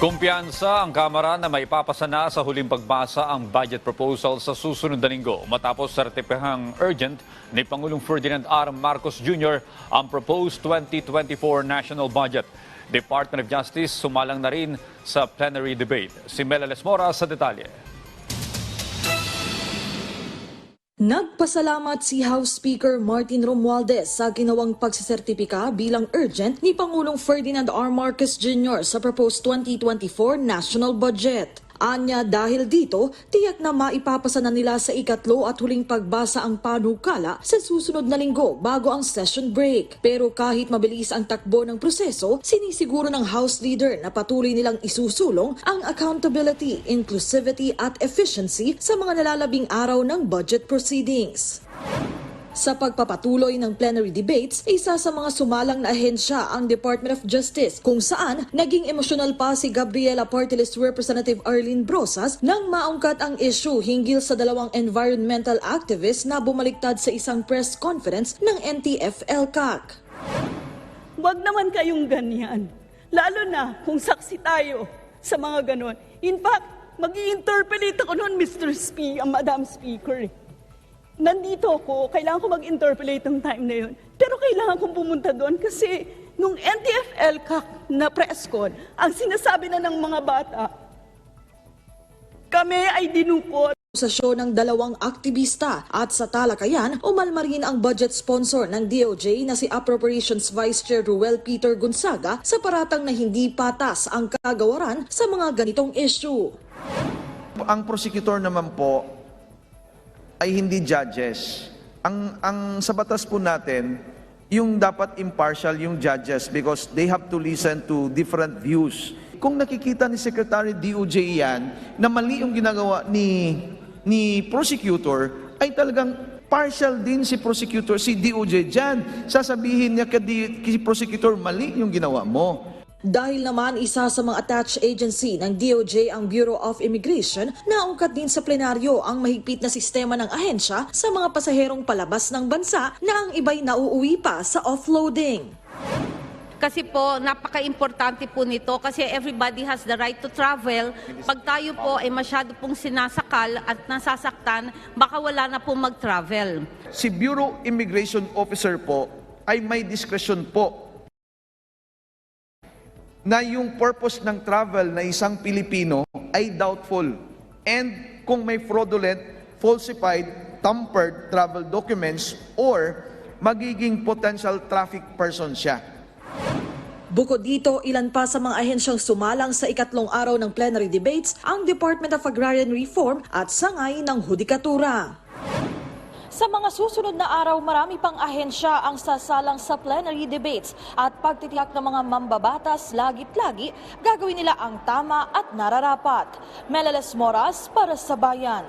Kumpiyansa ang Kamara na maipapasa na sa huling pagbasa ang budget proposal sa susunod na linggo matapos sertipihang urgent ni Pangulong Ferdinand R. Marcos Jr. ang proposed 2024 national budget. Department of Justice sumalang na rin sa plenary debate. Si Mela Lesmora sa detalye. Nagpasalamat si House Speaker Martin Romualdez sa ginawang pagsisertipika bilang urgent ni Pangulong Ferdinand R. Marcos Jr. sa proposed 2024 national budget. Anya dahil dito, tiyak na maipapasa na nila sa ikatlo at huling pagbasa ang panukala sa susunod na linggo bago ang session break. Pero kahit mabilis ang takbo ng proseso, sinisiguro ng House Leader na patuloy nilang isusulong ang accountability, inclusivity at efficiency sa mga nalalabing araw ng budget proceedings. Sa pagpapatuloy ng plenary debates, isa sa mga sumalang na ahensya ang Department of Justice kung saan naging emosyonal pa si Gabriela Partilist Representative Arlene Brosas nang maungkat ang issue hinggil sa dalawang environmental activists na bumaliktad sa isang press conference ng NTF-ELCAC. Huwag naman kayong ganyan. Lalo na kung saksi tayo sa mga ganon. In fact, mag interpolate ako noon, Mr. Sp, ang Madam Speaker. eh. Nandito ako, kailangan ko mag-interpolate ng time na yun. Pero kailangan kong pumunta doon kasi nung NTF-ELCAC na press con, ang sinasabi na ng mga bata, kami ay dinukot Akusasyon ng dalawang aktivista at sa talakayan, umalma rin ang budget sponsor ng DOJ na si Appropriations Vice Chair Ruel Peter Gonzaga sa paratang na hindi patas ang kagawaran sa mga ganitong issue. Ang prosecutor naman po ay hindi judges. Ang ang sa batas po natin, yung dapat impartial yung judges because they have to listen to different views. Kung nakikita ni Secretary DOJ yan na mali yung ginagawa ni ni prosecutor ay talagang partial din si prosecutor si DOJ diyan. Sasabihin niya kay, kay prosecutor mali yung ginawa mo. Dahil naman isa sa mga attached agency ng DOJ ang Bureau of Immigration, naungkat din sa plenaryo ang mahigpit na sistema ng ahensya sa mga pasaherong palabas ng bansa na ang iba'y nauuwi pa sa offloading. Kasi po, napaka-importante po nito kasi everybody has the right to travel. Pag tayo po ay masyado pong sinasakal at nasasaktan, baka wala na po mag-travel. Si Bureau Immigration Officer po ay may discretion po na yung purpose ng travel na isang Pilipino ay doubtful. And kung may fraudulent, falsified, tampered travel documents or magiging potential traffic person siya. Bukod dito, ilan pa sa mga ahensyang sumalang sa ikatlong araw ng plenary debates ang Department of Agrarian Reform at sangay ng Hudikatura. Sa mga susunod na araw, marami pang ahensya ang sasalang sa plenary debates at pagtitiyak ng mga mambabatas lagit-lagi, gagawin nila ang tama at nararapat. Melales Moras para sa Bayan.